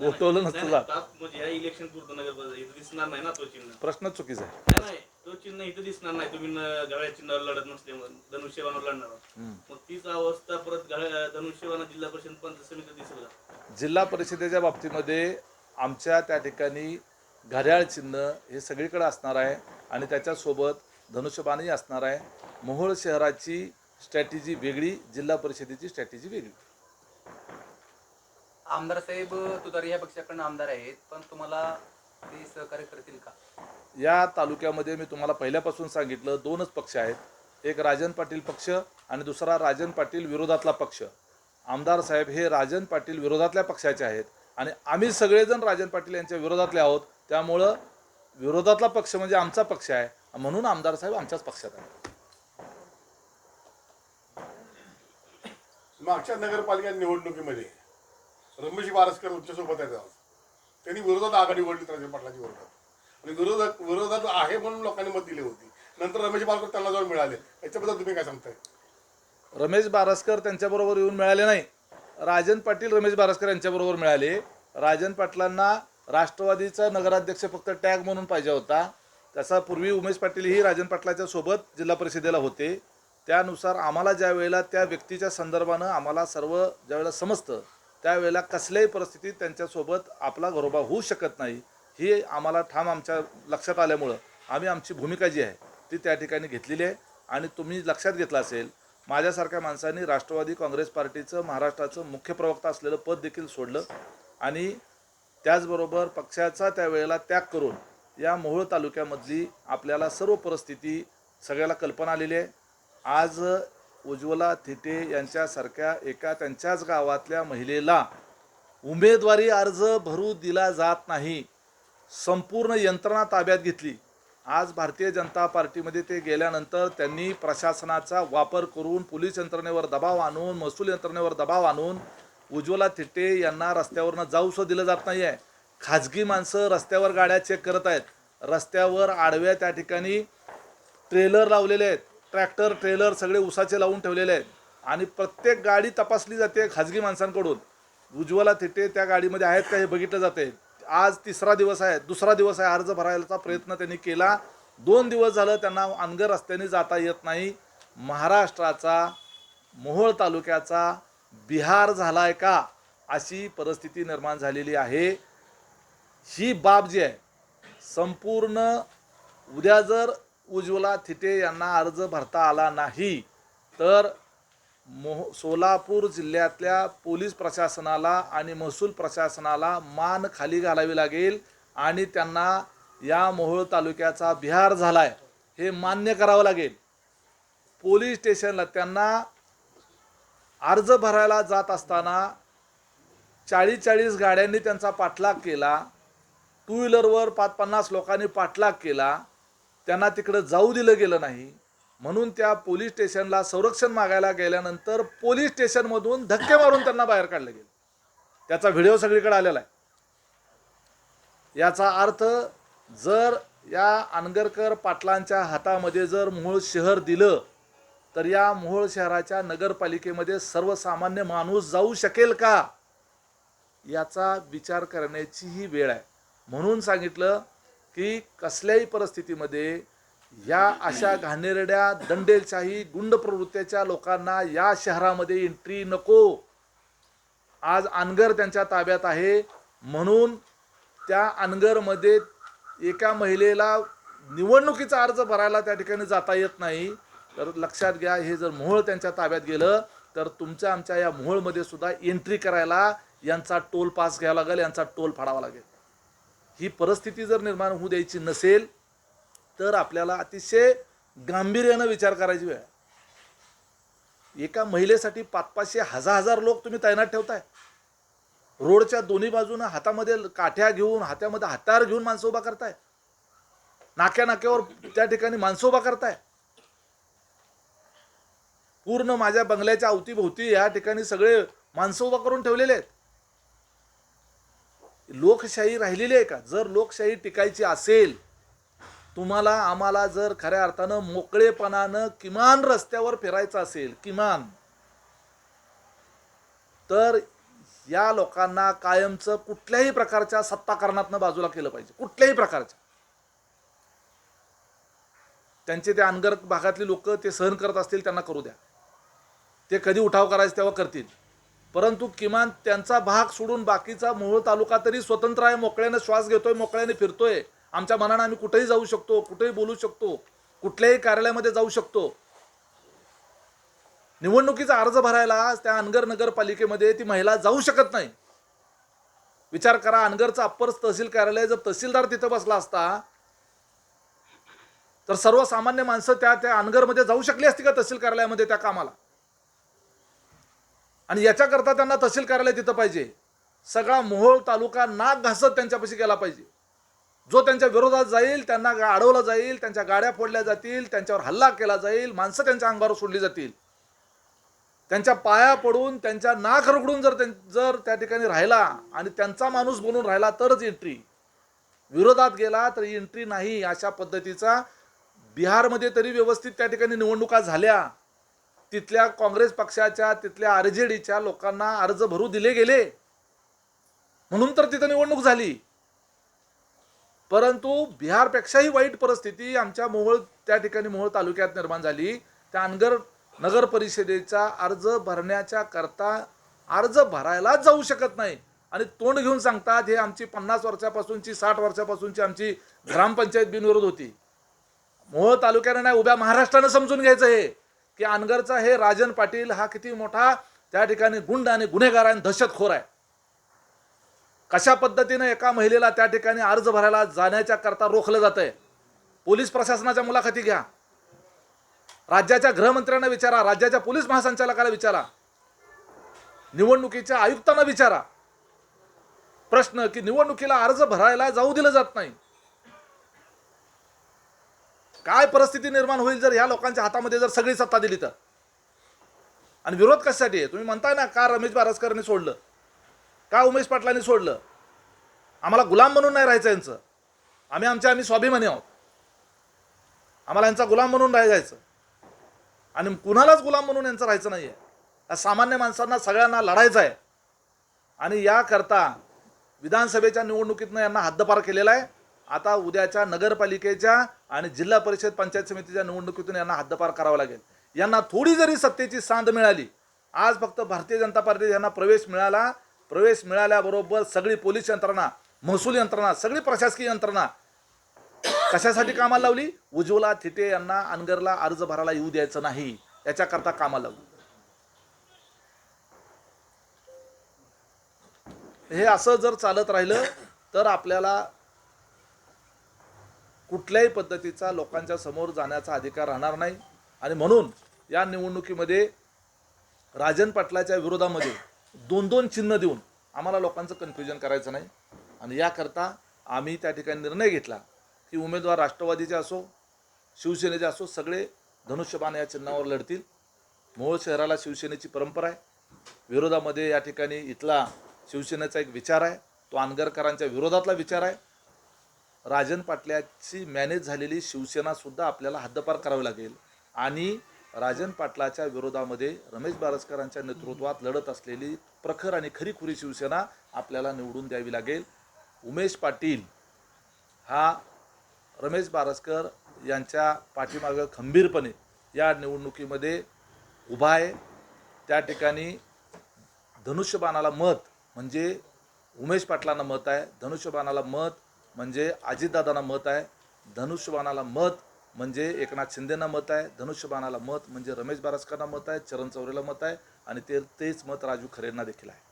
गोठवलं नसतं जात म्हणजे या इलेक्शन पुरतं नगर परिषद इथं दिसणार नाही ना तो चिन्ह. प्रश्न चुकीचा आहे. नाही नाही तो चिन्ह इथं दिसणार नाही. तुम्ही गळ्या चिन्हावर लढत नसल्यामुळे धनुष्यबाणावर लढणार. मग तीच अवस्था परत गळ्या धनुष्यबाणा जिल्हा परिषद पंचायत समिती दिसेल का? जिल्हा परिषदेच्या बाबतीमध्ये आमच्या त्या ठिकाणी घड्याळ चिन्ह हे सगळीकडे असणार आहे आणि त्याच्यासोबत धनुष्यबाणही असणार आहे. मोहोळ शहराची स्ट्रॅटेजी वेगळी जिल्हा परिषदेची स्ट्रॅटेजी वेगळी. आमदार साहेब तुतारी ह्या पक्षाकडनं आमदार आहेत पण तुम्हाला ते सहकार्य करतील का? या तालुक्यामध्ये मी तुम्हाला पहिल्यापासून सांगितलं दोनच पक्ष आहेत. एक राजन पाटील पक्ष आणि दुसरा राजन पाटील विरोधातला पक्ष. आमदार साहेब हे राजन पाटील विरोधातल्या पक्षाचे आहेत आणि आम्ही सगळेजण राजन पाटील यांच्या विरोधातले आहोत. त्यामुळं विरोधातला पक्ष म्हणजे आमचा पक्ष आहे. म्हणून आमदार साहेब आमच्याच पक्षात आहेत. मागच्या नगरपालिका निवडणुकीमध्ये रमेश बारसकर उच्चसोबत आहेत आज. त्यांनी विरोधात आघाडी ओढली राजन पाटलाची विरोधात. आणि विरोधात विरोधात आहे म्हणून लोकांनी मत दिली होती. नंतर रमेश बारसकर त्यांना जाऊन मिळाले. याच्याबद्दल तुम्ही काय सांगताय? रमेश बारसकर त्यांच्याबरोबर येऊन मिळाले नाही. राजन पाटील रमेश बारसकर यांच्याबरोबर मिळाले. राजन पाटलांना राष्ट्रवादीचा नगराध्यक्ष फक्त टॅग म्हणून पाहिजे होता. त्याचा पूर्वी उमेश पाटीलही राजन पाटलाच्या सोबत जिल्हा परिषदेला होते. त्यानुसार आम्हाला ज्या वेळेला त्या व्यक्तीच्या संदर्भानं आम्हाला सर्व ज्यावेळेला समजतं त्यावेळेला कसल्याही परिस्थितीत त्यांच्यासोबत आपला घरोबा होऊ शकत नाही. ही आम्हाला ठाम आमच्या लक्षात आल्यामुळं आम्ही आमची भूमिका जी आहे ती त्या ठिकाणी घेतलेली आहे. आणि तुम्ही लक्षात घेतलं असेल माझ्यासारख्या माणसांनी राष्ट्रवादी काँग्रेस पार्टीचं महाराष्ट्राचं मुख्य प्रवक्ता असलेलं पद देखील सोडलं. आणि त्याचबरोबर पक्षाचा त्यावेळेला त्याग करून या मोहोळ तालुक्यामधली आपल्याला सर्व परिस्थिती सगळ्याला कल्पना आलेली आहे. आज उज्ज्वला थिटे यांच्यासारख्या एका त्यांच्याच गावातल्या महिलेला उमेदवारी अर्ज भरू दिला जात नाही. संपूर्ण यंत्रणा ताब्यात घेतली. आज भारतीय जनता पार्टीमध्ये ते गेल्यानंतर त्यांनी प्रशासनाचा वापर करून पोलीस यंत्रणेवर दबाव आणून महसूल यंत्रणेवर दबाव आणून उज्ज्वला थिटे यांना रस्त्यावरनं जाऊसं दिलं जात नाही आहे खाजगी माणसं रस्त्यावर गाड्या चेक करत आहेत. रस्त्यावर आडव्या त्या ठिकाणी ट्रेलर लावलेले आहेत. ट्रॅक्टर ट्रेलर सगळे उसाचे लावून ठेवलेले आहेत. आणि प्रत्येक गाडी तपासली जाते खाजगी माणसांकडून. उज्ज्वला थिटे त्या गाडीमध्ये आहेत का हे बघितलं जाते. आज तिसरा दिवस आहे दुसरा दिवस आहे अर्ज भरायचा प्रयत्न त्यांनी केला. दोन दिवस झालं त्यांना अनगर रस्त्याने जाता येत नाही. महाराष्ट्राचा मोहोळ तालुक्याचा बिहार झाला आहे का अशी परिस्थिती निर्माण झालेली आहे. ही बाब जी आहे संपूर्ण उद्या जर उज्ज्वला थिटे यांना अर्ज भरता आला नाही तर मोह सोलापूर जिल्ह्यातल्या पोलीस प्रशासनाला आणि महसूल प्रशासनाला मान खाली घालावी लागेल आणि त्यांना या मोहोळ तालुक्याचा बिहार झाला आहे हे मान्य करावं लागेल. पोलीस स्टेशनला त्यांना अर्ज भरायला जात असताना चाळीस चाळीस गाड्यांनी त्यांचा पाठलाग केला टू व्हीलरवर पाच पन्नास लोकांनी पाठलाग केला त्यांना तिकडं जाऊ दिलं गेलं नाही. म्हणून त्या पोलीस स्टेशनला संरक्षण मागायला गेल्यानंतर पोलीस स्टेशनमधून धक्के मारून त्यांना बाहेर काढलं गेलं. त्याचा व्हिडिओ सगळीकडे आलेला आहे. याचा अर्थ जर या अनगरकर पाटलांच्या हातामध्ये जर मूळ शहर दिलं तर या मोहोळ शहराच्या नगरपालिकेमध्ये सर्वसामान्य माणूस जाऊ शकेल का? याचा विचार करण्याची ही वेळ आहे. म्हणून सांगितलं की कसल्याही परिस्थितीमध्ये या अशा घाणेरड्या दंडेलशाही गुंड प्रवृत्तीच्या लोकांना या शहरामध्ये एंट्री नको. आज अनगर त्यांच्या ताब्यात आहे. म्हणून त्या अनगरमध्ये एका महिलेला निवडणुकीचा अर्ज भरायला त्या ठिकाणी जाता येत नाही. तर लक्षात घ्या हे जर मोहोळ त्यांच्या ताब्यात गेलं तर तुमच्या आमच्या या मोहोळमध्ये सुद्धा एंट्री करायला यांचा टोल पास घ्यावा लागेल यांचा टोल फाडावा लागेल. ही परिस्थिती जर निर्माण होऊ द्यायची नसेल तर आपल्याला अतिशय गांभीर्यानं विचार करायची वेळ आहे. एका महिलेसाठी पाच पाचशे हजार हजार लोक तुम्ही तैनात ठेवताय. रोडच्या दोन्ही बाजूनं हातामध्ये काठ्या घेऊन हातामध्ये हातार घेऊन माणसं उभा करताय. नाक्या नाक्यावर त्या ठिकाणी माणसं उभा करताय. पूर्ण माझ्या बंगल्याच्या अवतीभोवती या ठिकाणी सगळे माणसं उभा करून ठेवलेले आहेत. लोकशाही राहिलेली आहे का? जर लोकशाही टिकायची असेल तुम्हाला आम्हाला जर खऱ्या अर्थानं मोकळेपणानं किमान रस्त्यावर फिरायचं असेल किमान तर या लोकांना कायमचं कुठल्याही प्रकारच्या सत्ताकारणातनं बाजूला केलं पाहिजे. कुठल्याही प्रकारच्या. त्यांचे ते अनगर भागातली लोक ते सहन करत असतील त्यांना करू द्या. ते कधी उठाव करायचे तेव्हा करतील. परंतु किमान त्यांचा भाग सोडून बाकीचा मोहोळ तालुका तरी स्वतंत्र आहे. मोकळ्याने श्वास घेतोय मोकळ्याने फिरतोय. आमच्या मनानं आम्ही कुठेही जाऊ शकतो कुठेही बोलू शकतो कुठल्याही कार्यालयामध्ये जाऊ शकतो. निवडणुकीचा अर्ज भरायला त्या अनगर नगरपालिकेमध्ये ती महिला जाऊ शकत नाही. विचार करा अनगरचा अप्पर तहसील कार्यालय जर तहसीलदार तिथं बसला असता तर सर्वसामान्य माणसं त्या त्या अनगरमध्ये जाऊ शकली असती का तहसील कार्यालयामध्ये त्या कामाला? आणि याच्याकरता त्यांना तहसील कार्यालय तिथं पाहिजे. सगळा मोहोळ तालुका नाक घासत त्यांच्यापाशी गेला पाहिजे. जो त्यांच्या विरोधात जाईल त्यांना अडवलं जाईल त्यांच्या गाड्या फोडल्या जातील त्यांच्यावर हल्ला केला जाईल माणसं त्यांच्या अंगावर सोडली जातील. त्यांच्या पाया पडून त्यांच्या नाक रगडून जर जर त्या ठिकाणी राहिला आणि त्यांचा माणूस बनून राहिला तरच एंट्री विरोधात गेला तर एंट्री नाही अशा पद्धतीचा बिहारमध्ये तरी व्यवस्थित त्या ठिकाणी निवडणुका झाल्या. तिथल्या काँग्रेस पक्षाच्या तिथल्या आर जे डीच्या लोकांना अर्ज भरू दिले गेले. म्हणून तर तिथं निवडणूक झाली. परंतु बिहारपेक्षाही वाईट परिस्थिती आमच्या मोहोळ त्या ठिकाणी मोहोळ तालुक्यात निर्माण झाली. त्या अनगर नगर परिषदेचा अर्ज भरण्याच्या करता अर्ज भरायलाच जाऊ शकत नाही. आणि तोंड घेऊन सांगतात हे आमची पन्नास वर्षापासूनची साठ वर्षापासूनची आमची ग्रामपंचायत बिनविरोध होती. मोहोळ तालुक्याने नाही उभ्या महाराष्ट्रानं समजून घ्यायचं हे. की अनगरचा हे राजन पाटील हा किती मोठा त्या ठिकाणी गुंड आणि गुन्हेगार आणि दहशतखोर आहे. कशा पद्धतीनं एका महिलेला त्या ठिकाणी अर्ज भरायला जाण्याच्या करता रोखलं जात आहे पोलीस प्रशासनाच्या मुलाखती घ्या. राज्याच्या गृहमंत्र्यांना विचारा राज्याच्या पोलीस महासंचालकाला विचारा. निवडणुकीच्या आयुक्तांना विचारा. प्रश्न की निवडणुकीला अर्ज भरायला जाऊ दिलं जात नाही. काय परिस्थिती निर्माण होईल जर ह्या लोकांच्या हातामध्ये जर सगळी सत्ता दिली तर? आणि विरोध कशासाठी आहे? तुम्ही म्हणताय ना का रमेश बारसकरने सोडलं? का उमेश पाटलांनी सोडलं? आम्हाला गुलाम म्हणून नाही राहायचं यांचं. आम्ही आमच्या आम्ही स्वाभिमानी आहोत. आम्हाला यांचा गुलाम म्हणून राहायचं. आणि कुणालाच गुलाम म्हणून यांचं राहायचं नाही आहे सामान्य माणसांना सगळ्यांना लढायचं आहे. आणि याकरता विधानसभेच्या निवडणुकीतनं यांना हद्दपार केलेला आहे. आता उद्याच्या नगरपालिकेच्या आणि जिल्हा परिषद पंचायत समितीच्या निवडणुकीतून यांना हद्दपार करावा लागेल. यांना थोडी जरी सत्तेची सांध मिळाली आज फक्त भारतीय जनता पार्टी यांना प्रवेश मिळाला प्रवेश मिळाल्याबरोबर सगळी पोलीस यंत्रणा महसूल यंत्रणा सगळी प्रशासकीय यंत्रणा कशासाठी कामाला लावली? उज्ज्वला थिटे यांना अनगरला अर्ज भरायला येऊ द्यायचं नाही याच्याकरता कामाला लावली हे असं जर चालत राहिलं तर आपल्याला कुठल्याही पद्धतीचा लोकांच्या समोर जाण्याचा अधिकार राहणार नाही. आणि म्हणून या निवडणुकीमध्ये राजन पाटलाच्या विरोधामध्ये दोन दोन चिन्ह देऊन आम्हाला लोकांचं कन्फ्युजन करायचं नाही. आणि याकरता आम्ही त्या ठिकाणी निर्णय घेतला की उमेदवार राष्ट्रवादीचे असो शिवसेनेचे असो सगळे धनुष्यबाण या चिन्हावर लढतील. मूळ शहराला शिवसेनेची परंपरा आहे. विरोधामध्ये या ठिकाणी इथला शिवसेनेचा एक विचार आहे. तो आनगरकरांच्या विरोधातला विचार आहे. राजन पाटलाची मॅनेज झालेली शिवसेनासुद्धा आपल्याला हद्दपार करावी लागेल. आणि राजन पाटलाच्या विरोधामध्ये रमेश बारसकरांच्या नेतृत्वात लढत असलेली प्रखर आणि खरीखुरी शिवसेना आपल्याला निवडून द्यावी लागेल. उमेश पाटील हा रमेश बारसकर यांच्या पाठीमागं खंबीरपणे या निवडणुकीमध्ये उभा आहे. त्या ठिकाणी धनुष्यबाणाला मत म्हणजे उमेश पाटलांना मत आहे. धनुष्यबाणाला मत म्हणजे अजितदादांना मत आहे धनुष्यबाणाला मत म्हणजे एकनाथ शिंदेना मत आहे धनुष्यबाणाला मत म्हणजे रमेश बारसकरांना मत आहे चरण चौरेला मत आहे आणि ते तेच मत राजू खरेंना देखील आहे.